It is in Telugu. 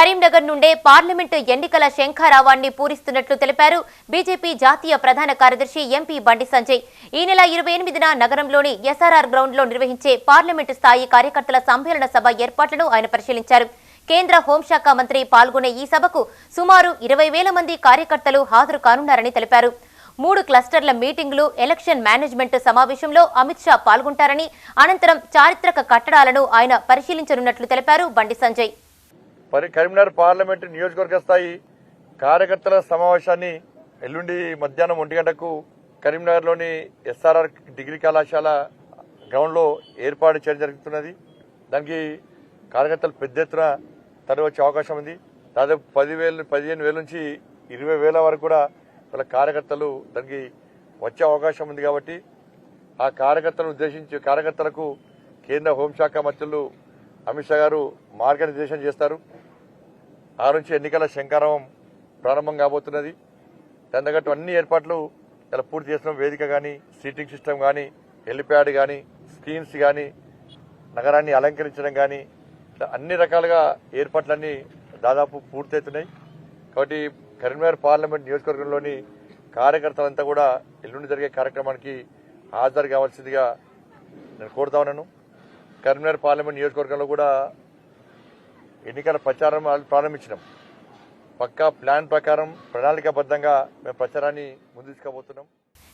కరీంనగర్ నుండే పార్లమెంటు ఎన్నికల శంఖారావాన్ని పూరిస్తున్నట్లు తెలిపారు. బీజేపీ జాతీయ ప్రధాన కార్యదర్శి ఎంపీ బండి సంజయ్. ఈ నెల ఇరవై ఎనిమిదిన నగరంలోని ఎస్ఆర్ఆర్ గ్రౌండ్లో నిర్వహించే పార్లమెంటు స్థాయి కార్యకర్తల సమ్మేళన సభ ఏర్పాట్లను ఆయన పరిశీలించారు. కేంద్ర హోంశాఖ మంత్రి పాల్గొనే ఈ సభకు సుమారు ఇరవై వేల మంది కార్యకర్తలు హాజరు కానున్నారని తెలిపారు. మూడు క్లస్టర్ల మీటింగులు ఎలక్షన్ మేనేజ్మెంట్ సమావేశంలో అమిత్ షా పాల్గొంటారని అనంతరం చారిత్రక కట్టడాలను ఆయన పరిశీలించనున్నట్లు తెలిపారు బండి సంజయ్. పరి కరీంనగర్ పార్లమెంటు నియోజకవర్గ స్థాయి కార్యకర్తల సమావేశాన్ని ఎల్లుండి మధ్యాహ్నం ఒంటి గంటకు కరీంనగర్లోని ఎస్ఆర్ఆర్ డిగ్రీ కళాశాల గ్రౌండ్లో ఏర్పాటు చేయడం జరుగుతున్నది. దానికి కార్యకర్తలు పెద్ద ఎత్తున తరలివచ్చే అవకాశం ఉంది. దాదాపు పదివేలు పదిహేను వేల నుంచి ఇరవై వేల వరకు కూడా వాళ్ళ కార్యకర్తలు దానికి వచ్చే అవకాశం ఉంది కాబట్టి ఆ కార్యకర్తలను ఉద్దేశించి కార్యకర్తలకు కేంద్ర హోంశాఖ మంత్రులు అమిత్ షా గారు మార్గనిర్దేశం చేస్తారు. ఆ నుంచి ఎన్నికల శంకారావం ప్రారంభం కాబోతున్నది. దాని తగ్గట్టు అన్ని ఏర్పాట్లు ఇలా పూర్తి చేసిన వేదిక కానీ సీటింగ్ సిస్టమ్ కానీ హెలిప్యాడ్ కానీ స్క్రీన్స్ కానీ నగరాన్ని అలంకరించడం కానీ ఇట్లా అన్ని రకాలుగా ఏర్పాట్లన్నీ దాదాపు పూర్తవుతున్నాయి. కాబట్టి కరీంనగర్ పార్లమెంట్ నియోజకవర్గంలోని కార్యకర్తలంతా కూడా ఎల్లుండి జరిగే కార్యక్రమానికి హాజరు కావాల్సిందిగా నేను కోరుతా ఉన్నాను. కరీంనగర్ పార్లమెంట్ నియోజకవర్గంలో కూడా ఎన్నికల ప్రచారం ప్రారంభించినాం. పక్కా ప్లాన్ ప్రకారం ప్రణాళికాబద్ధంగా మేము ప్రచారాన్ని ముందు తీసుకుపోతున్నాం.